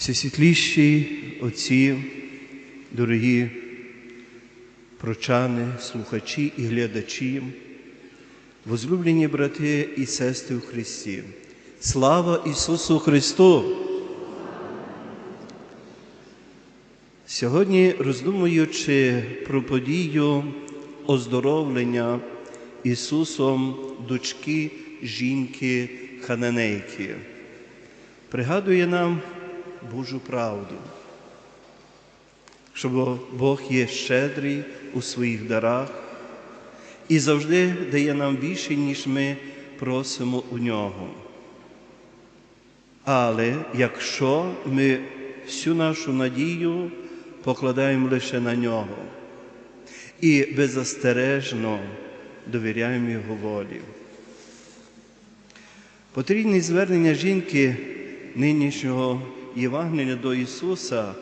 Всесвітліші отці, дорогі прочани, слухачі і глядачі, возлюблені брати і сестри у Христі, слава Ісусу Христу! Сьогодні, роздумуючи про подію оздоровлення Ісусом дочки жінки Хананейки, пригадує нам Божу правду, що Бог є щедрий у своїх дарах і завжди дає нам більше, ніж ми просимо у нього. Але якщо ми всю нашу надію покладаємо лише на нього і беззастережно довіряємо Його волі. Потрібні звернення жінки нинішнього Євангелія до Ісуса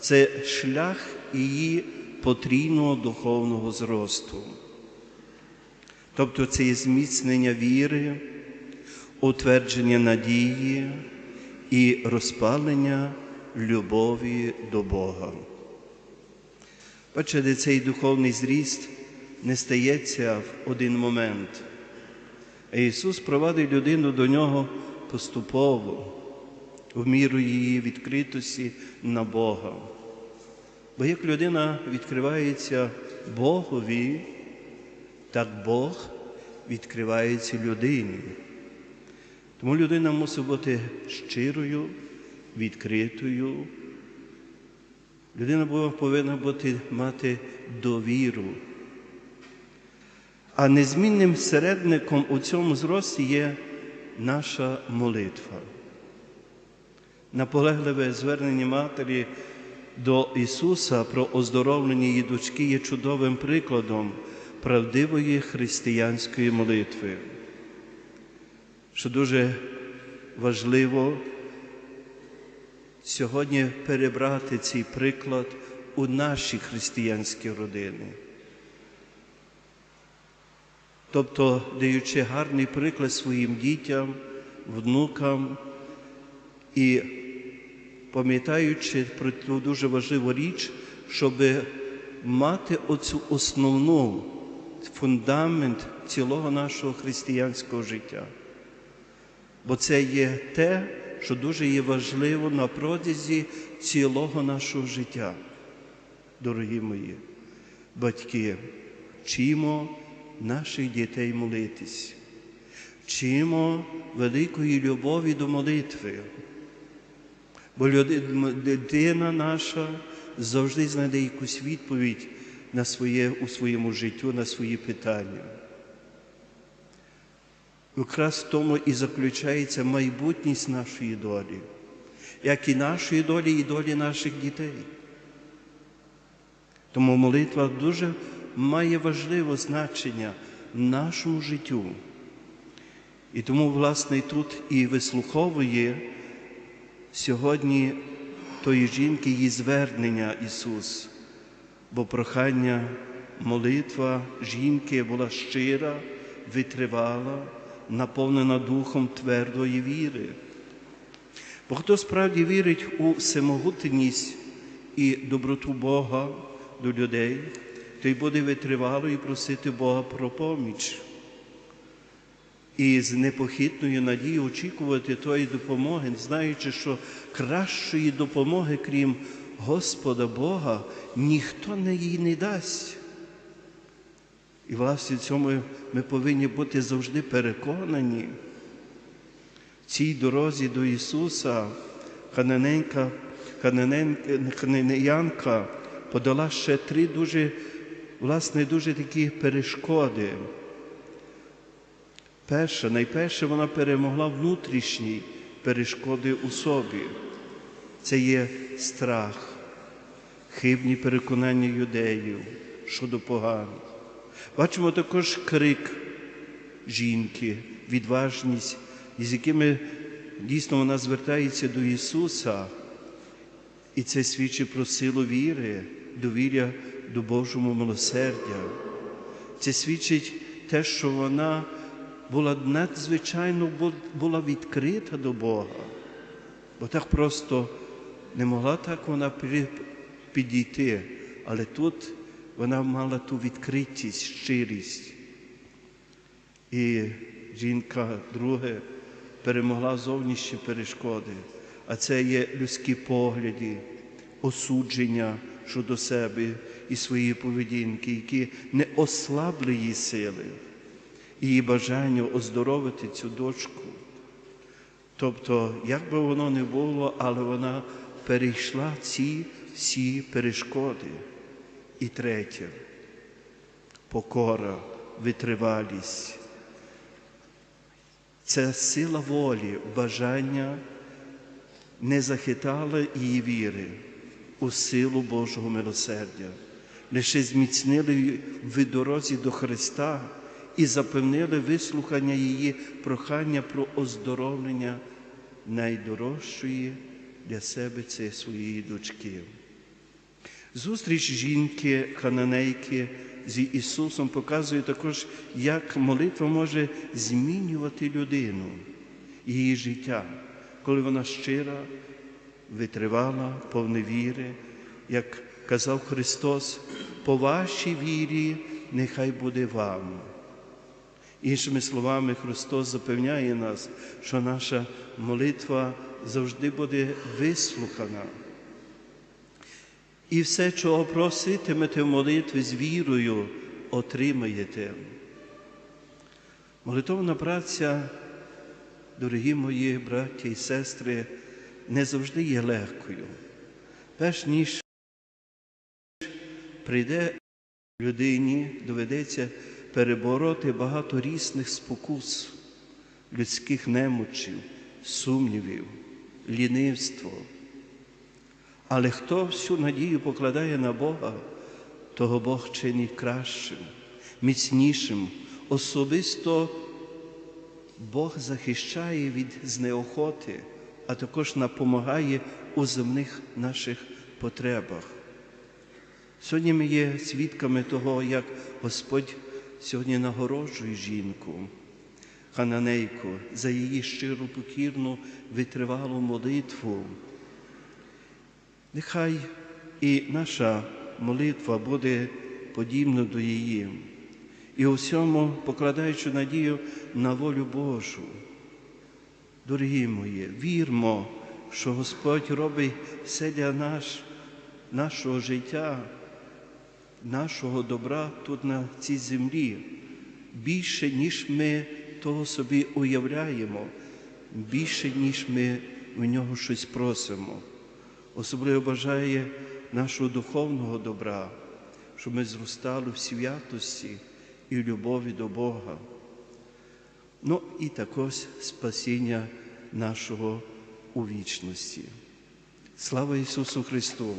це шлях її потрійного духовного зросту. Тобто це є зміцнення віри, утвердження надії і розпалення любові до Бога. Бачите, цей духовний зріст не стається в один момент. А Ісус провадить людину до нього поступово, в міру її відкритості на Бога. Бо як людина відкривається Богові, так Бог відкривається людині. Тому людина мусить бути щирою, відкритою. Людина повинна бути, мати довіру. А незмінним середником у цьому зрості є наша молитва. Наполегливе звернення Матері до Ісуса про оздоровлення її дочки є чудовим прикладом правдивої християнської молитви, що дуже важливо сьогодні перебрати цей приклад у наші християнські родини. Тобто, даючи гарний приклад своїм дітям, внукам і пам'ятаючи про ту дуже важливу річ, щоб мати оцю основну фундамент цілого нашого християнського життя. Бо це є те, що дуже є важливо на протязі цілого нашого життя. Дорогі мої батьки, вчимо наших дітей молитись, вчимо великої любові до молитви. Бо дитина наша завжди знайде якусь відповідь на своє, у своєму життю, на свої питання. Якраз в тому і заключається майбутність нашої долі, як і нашої долі, і долі наших дітей. Тому молитва дуже має важливе значення нашому життю. І тому, власне, тут і вислуховує сьогодні тої жінки її звернення Ісус, бо прохання, молитва жінки була щира, витривала, наповнена духом твердої віри. Бо хто справді вірить у всемогутність і доброту Бога до людей, той буде витривало і просити Бога про поміч. І з непохитною надією очікувати тої допомоги, знаючи, що кращої допомоги, крім Господа Бога, ніхто не їй не дасть. І, власне, цьому ми повинні бути завжди переконані. В цій дорозі до Ісуса Хананенка, Хананеянка подала ще три дуже, власне, дуже такі перешкоди. Перша, найперше вона перемогла внутрішні перешкоди у собі. Це є страх, хибні переконання юдеїв щодо поганих. Бачимо також крик жінки, відважність, з якими дійсно вона звертається до Ісуса. І це свідчить про силу віри, довір'я до Божого милосердя. Це свідчить те, що вона була надзвичайно була відкрита до Бога, бо так просто не могла так вона підійти, але тут вона мала ту відкритість, щирість. І жінка друге перемогла зовнішні перешкоди, а це є людські погляди, осудження щодо себе і своєї поведінки, які не ослабли її сили, її бажання оздоровити цю дочку. Тобто, як би воно не було, але вона перейшла ці всі перешкоди. І третє покора, витривалість. Це сила волі, бажання не захитала її віри у силу Божого милосердя, лише зміцнили в дорозі до Христа і запевнили вислухання її прохання про оздоровлення найдорожчої для себе це своєї дочки. Зустріч жінки хананейки з Ісусом показує також, як молитва може змінювати людину, її життя, коли вона щира, витривала, повна віри, як казав Христос, по вашій вірі нехай буде вам. Іншими словами, Христос запевняє нас, що наша молитва завжди буде вислухана. І все, чого проситимете в молитві з вірою, отримаєте. Молитовна праця, дорогі мої браття і сестри, не завжди є легкою. Перш ніж прийде людині, доведеться перебороти багато різних спокус, людських немочів, сумнівів, лінивство. Але хто всю надію покладає на Бога, того Бог чинить кращим, міцнішим. Особисто Бог захищає від знеохоти, а також допомагає у земних наших потребах. Сьогодні ми є свідками того, як Господь сьогодні нагороджує жінку, хананейку, за її щиру покірну витривалу молитву. Нехай і наша молитва буде подібна до її, і у всьому покладаючи надію на волю Божу. Дорогі мої, вірмо, що Господь робить все для наш, нашого життя, нашого добра тут на цій землі, більше, ніж ми того собі уявляємо, більше, ніж ми в нього щось просимо особливо бажає нашого духовного добра, щоб ми зростали в святості і в любові до Бога. Ну і також спасіння нашого у вічності. Слава Ісусу Христу!